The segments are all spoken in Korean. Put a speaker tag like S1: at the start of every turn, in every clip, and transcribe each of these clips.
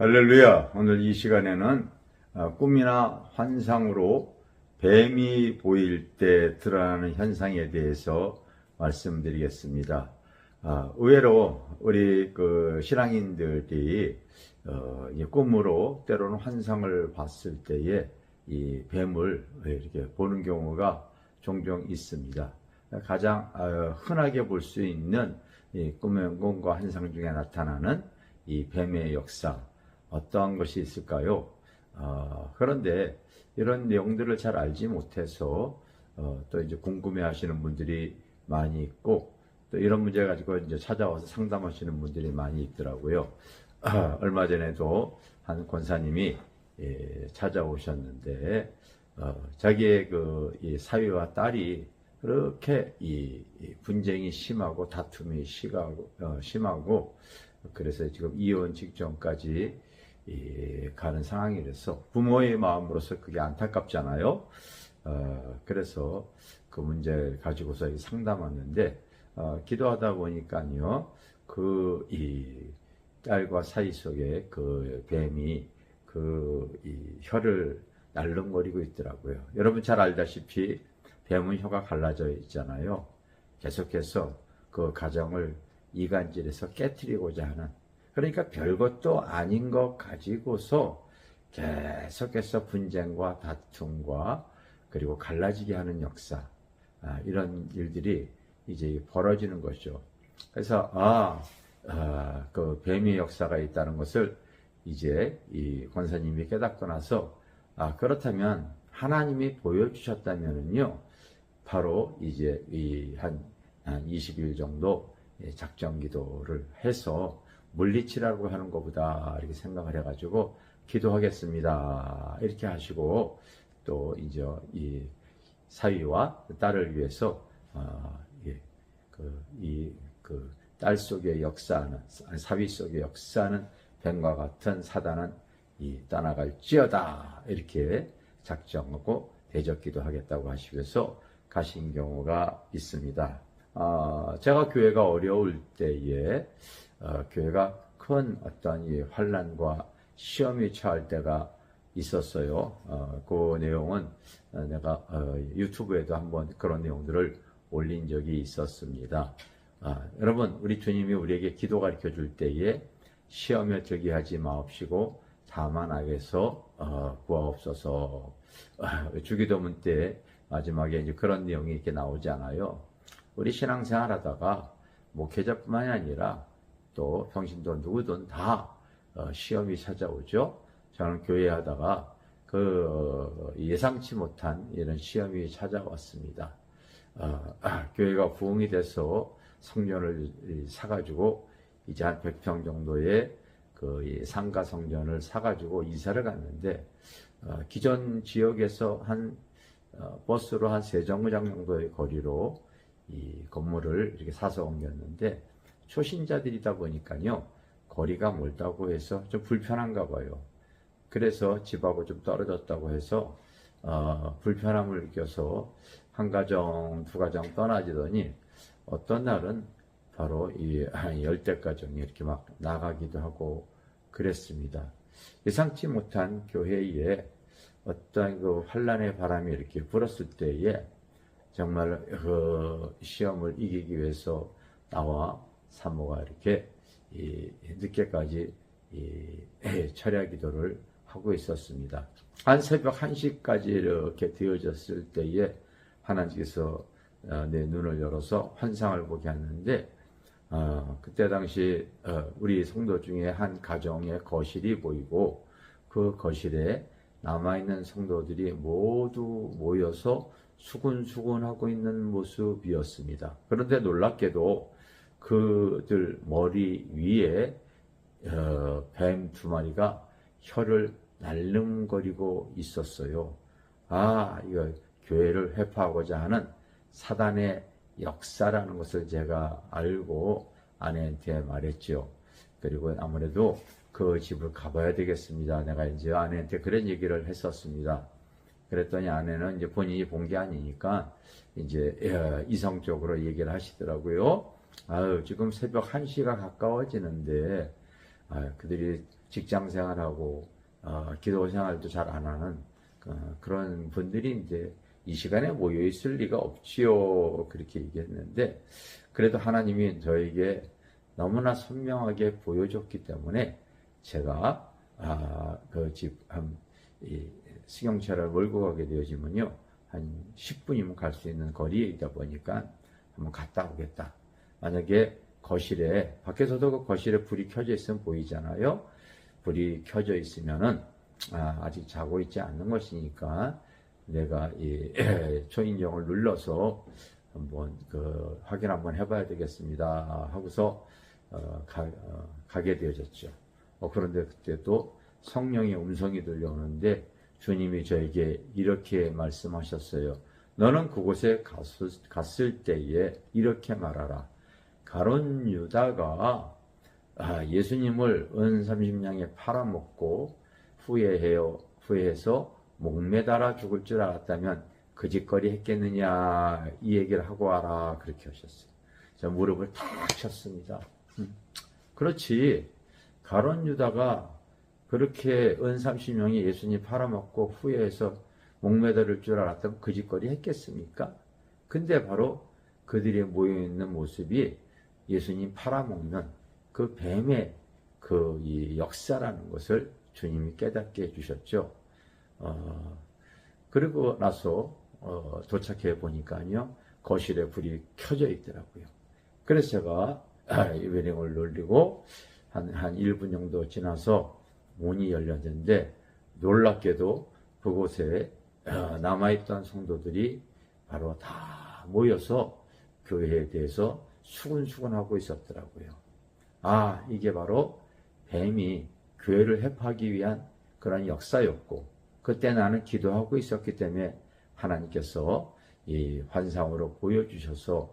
S1: 할렐루야. 오늘 이 시간에는 어, 꿈이나 환상으로 뱀이 보일 때 드러나는 현상에 대해서 말씀드리겠습니다. 아, 의외로 우리 그 신앙인들이 어, 이 꿈으로 때로는 환상을 봤을 때에 이 뱀을 이렇게 보는 경우가 종종 있습니다. 가장 어, 흔하게 볼 수 있는 이 꿈의 꿈과 환상 중에 나타나는 이 뱀의 역사 어떠한 것이 있을까요? 어, 그런데 이런 내용들을 잘 알지 못해서 어, 또 이제 궁금해하시는 분들이 많이 있고 또 이런 문제 가지고 이제 찾아와서 상담하시는 분들이 많이 있더라고요. 아, 얼마 전에도 한 권사님이 예, 찾아오셨는데 어, 자기의 그이 사위와 딸이 그렇게 이, 이 분쟁이 심하고 다툼이 심하고, 어, 심하고 그래서 지금 이혼 직전까지 이, 가는 상황이라서 부모의 마음으로서 그게 안타깝잖아요. 어, 그래서 그 문제를 가지고서 상담하는데 어, 기도하다 보니까요 그 이 딸과 사이 속에 그 뱀이 그 이 혀를 날름거리고 있더라고요. 여러분 잘 알다시피 뱀은 혀가 갈라져 있잖아요. 계속해서 그 가정을 이간질해서 깨뜨리고자 하는 그러니까 별것도 아닌 것 가지고서 계속해서 분쟁과 다툼과 그리고 갈라지게 하는 역사 아, 이런 일들이 이제 벌어지는 것이죠. 그래서 아, 아, 그 뱀의 역사가 있다는 것을 이제 이 권사님이 깨닫고 나서 아 그렇다면 하나님이 보여주셨다면은요 바로 이제 이 한 한 20일 정도 작정 기도를 해서 물리치라고 하는 것보다 이렇게 생각을 해가지고 기도하겠습니다. 이렇게 하시고 또 이제 이 사위와 딸을 위해서 어, 예, 그 이 그 딸 속의 역사는 사위 속의 역사는 뱀과 같은 사단은 이 떠나갈지어다 이렇게 작정하고 대적기도 하겠다고 하시면서 가신 경우가 있습니다. 어, 제가 교회가 어려울 때에 어, 교회가 큰 어떤 이 환란과 시험이 처할 때가 있었어요. 어, 그 내용은 내가 어, 유튜브에도 한번 그런 내용들을 올린 적이 있었습니다. 아, 여러분, 우리 주님이 우리에게 기도 가르쳐 줄 때에 시험에 들게 하지 마옵시고 다만 악에서 어, 구하옵소서. 아, 주기도문 때 마지막에 이제 그런 내용이 이렇게 나오지 않아요. 우리 신앙생활 하다가 목회자뿐만이 아니라 또 평신도 누구든 다 어, 시험이 찾아오죠. 저는 교회 하다가 그 예상치 못한 이런 시험이 찾아왔습니다. 어, 아, 교회가 부흥이 돼서 성전을 사가지고 이제 한 100평 정도의 그 상가 성전을 사가지고 이사를 갔는데 어, 기존 지역에서 한 어, 버스로 한 세 정거장 정도의 거리로 이 건물을 이렇게 사서 옮겼는데 초신자들이다 보니까요 거리가 멀다고 해서 좀 불편한가 봐요. 그래서 집하고 좀 떨어졌다고 해서 어, 불편함을 느껴서 한 가정 두 가정 떠나지더니 어떤 날은 바로 이 열대 가정이 이렇게 막 나가기도 하고 그랬습니다. 예상치 못한 교회에 어떤 그 환란의 바람이 이렇게 불었을 때에 정말 그 시험을 이기기 위해서 나와 사모가 이렇게 늦게까지 철야 기도를 하고 있었습니다. 한 새벽 1시까지 이렇게 되어졌을 때에 하나님께서 어, 내 눈을 열어서 환상을 보게 하는데 어, 그때 당시 어, 우리 성도 중에 한 가정의 거실이 보이고 그 거실에 남아있는 성도들이 모두 모여서 수군수군하고 있는 모습이었습니다. 그런데 놀랍게도 그들 머리 위에 어, 뱀 두 마리가 혀를 날름거리고 있었어요. 아, 이거 교회를 회파하고자 하는 사단의 역사라는 것을 제가 알고 아내한테 말했죠. 그리고 아무래도 그 집을 가봐야 되겠습니다. 내가 이제 아내한테 그런 얘기를 했었습니다. 그랬더니 아내는 이제 본인이 본 게 아니니까 이제 어, 이성적으로 얘기를 하시더라고요. 아유, 지금 새벽 1시가 가까워지는데, 아유, 그들이 직장 생활하고 어, 기도 생활도 잘 안 하는 어, 그런 분들이 이제 이 시간에 모여 있을 리가 없지요. 그렇게 얘기했는데 그래도 하나님이 저에게 너무나 선명하게 보여줬기 때문에 제가 아, 그집한 승용차를 몰고 가게 되어지면요 한 10분이면 갈 수 있는 거리에 있다 보니까 한번 갔다 오겠다. 만약에 거실에 밖에서도 그 거실에 불이 켜져 있으면 보이잖아요. 불이 켜져 있으면은 아, 직 자고 있지 않는 것이니까 내가 이 초인종을 눌러서 한번 그 확인 한번 해봐야 되겠습니다 하고서 어, 가, 어, 가게 되어졌죠. 어, 그런데 그때 또 성령의 음성이 들려오는데 주님이 저에게 이렇게 말씀하셨어요. 너는 그곳에 갔을, 갔을 때에 이렇게 말하라. 가론 유다가 아, 예수님을 은 30냥에 팔아먹고 후회해요. 후회해서 목매달아 죽을 줄 알았다면 그 짓거리 했겠느냐 이 얘기를 하고 와라 그렇게 하셨어요. 저 무릎을 탁 쳤습니다. 음. 그렇지 가론 유다가 그렇게 은 30명이 예수님 팔아먹고 후회해서 목매달을 줄 알았다면 그 짓거리 했겠습니까? 근데 바로 그들이 모여있는 모습이 예수님 팔아먹는 그 뱀의 그 역사라는 것을 주님이 깨닫게 해주셨죠. 어, 그리고 나서 어, 도착해 보니까요 거실에 불이 켜져 있더라고요. 그래서 제가 웨딩을 놀리고 한, 한 1분 정도 지나서 문이 열렸는데 놀랍게도 그곳에 어, 남아있던 성도들이 바로 다 모여서 교회에 대해서 수근수근하고 있었더라고요. 아, 이게 바로 뱀이 교회를 해파하기 위한 그런 역사였고, 그때 나는 기도하고 있었기 때문에 하나님께서 이 환상으로 보여주셔서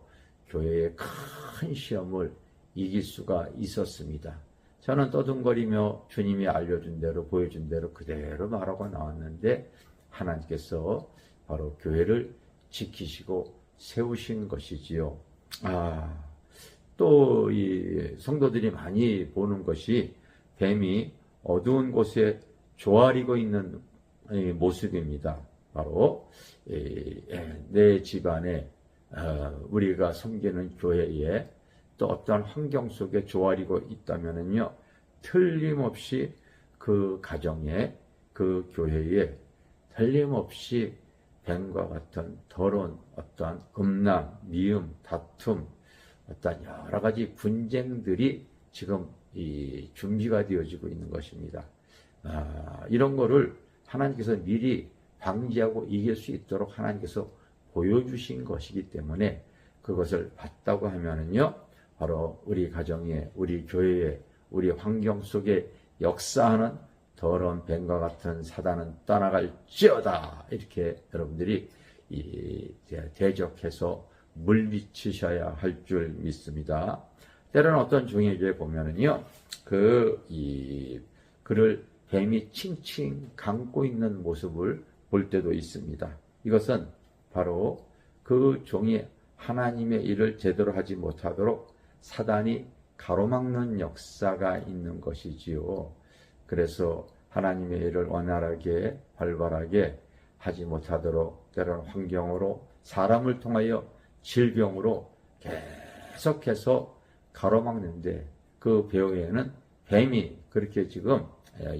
S1: 교회의 큰 시험을 이길 수가 있었습니다. 저는 떠둥거리며 주님이 알려준 대로 보여준 대로 그대로 말하고 나왔는데 하나님께서 바로 교회를 지키시고 세우신 것이지요. 아, 또 이 성도들이 많이 보는 것이 뱀이 어두운 곳에 조아리고 있는 모습입니다. 바로 내 집안에 어, 우리가 섬기는 교회에 또 어떤 환경 속에 조아리고 있다면요 틀림없이 그 가정에 그 교회에 틀림없이 뱀과 같은 더러운 어떠한 음란, 미움, 다툼, 어떤 여러 가지 분쟁들이 지금 이 준비가 되어지고 있는 것입니다. 아, 이런 거를 하나님께서 미리 방지하고 이길 수 있도록 하나님께서 보여주신 것이기 때문에 그것을 봤다고 하면은요, 바로 우리 가정에, 우리 교회에, 우리 환경 속에 역사하는 더러운 뱀과 같은 사단은 떠나갈지어다. 이렇게 여러분들이 대적해서 물리치셔야 할 줄 믿습니다. 때로는 어떤 종에게 보면은요, 그, 이, 그를 뱀이 칭칭 감고 있는 모습을 볼 때도 있습니다. 이것은 바로 그 종이 하나님의 일을 제대로 하지 못하도록 사단이 가로막는 역사가 있는 것이지요. 그래서 하나님의 일을 원활하게 활발하게 하지 못하도록 때로는 환경으로 사람을 통하여 질병으로 계속해서 가로막는데 그 배후에는 뱀이 그렇게 지금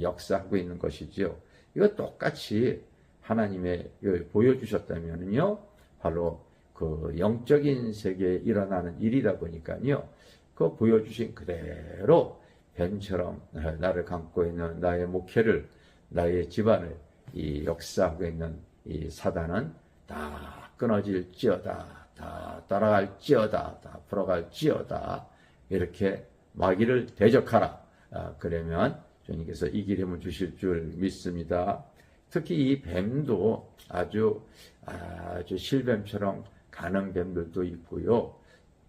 S1: 역사하고 있는 것이지요. 이거 똑같이 하나님의 보여주셨다면요. 바로 그 영적인 세계에 일어나는 일이다 보니까요. 그 보여주신 그대로 뱀처럼 나를 감고 있는 나의 목회를 나의 집안을 이 역사하고 있는 이 사단은 다 끊어질지어다 다 따라갈지어다 다 풀어갈지어다 이렇게 마귀를 대적하라 아, 그러면 주님께서 이기림을 주실 줄 믿습니다. 특히 이 뱀도 아주 아주 실뱀처럼 가는 뱀들도 있고요.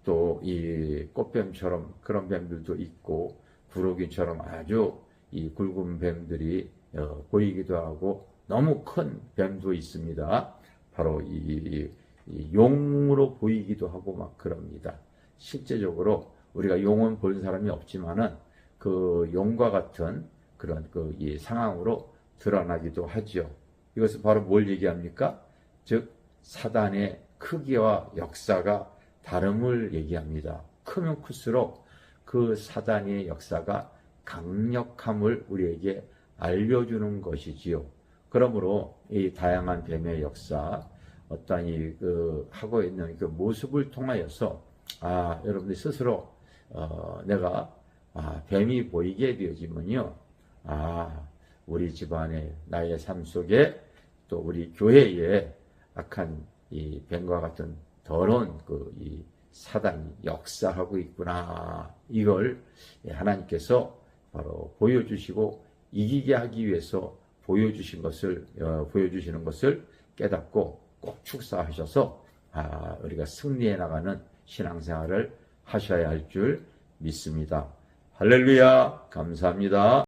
S1: 또 이 꽃뱀처럼 그런 뱀들도 있고 구르기처럼 아주 이 굵은 뱀들이 어, 보이기도 하고 너무 큰 뱀도 있습니다. 바로 이, 이 용으로 보이기도 하고 막 그럽니다. 실제적으로 우리가 용은 본 사람이 없지만은 그 용과 같은 그런 그이 상황으로 드러나기도 하죠. 이것은 바로 뭘 얘기합니까? 즉 사단의 크기와 역사가 다름을 얘기합니다. 크면 클수록 그 사단의 역사가 강력함을 우리에게 알려주는 것이지요. 그러므로 이 다양한 뱀의 역사, 어떤 이그 하고 있는 그 모습을 통하여서 아 여러분들 스스로 어, 내가 아, 뱀이 보이게 되어지면요, 아 우리 집안의 나의 삶 속에 또 우리 교회에 악한 이 뱀과 같은 더러운 그 이 사단이 역사하고 있구나. 이걸 하나님께서 바로 보여주시고 이기게 하기 위해서 보여주신 것을 어, 보여주시는 것을 깨닫고 꼭 축사하셔서 아, 우리가 승리해 나가는 신앙생활을 하셔야 할 줄 믿습니다. 할렐루야 감사합니다.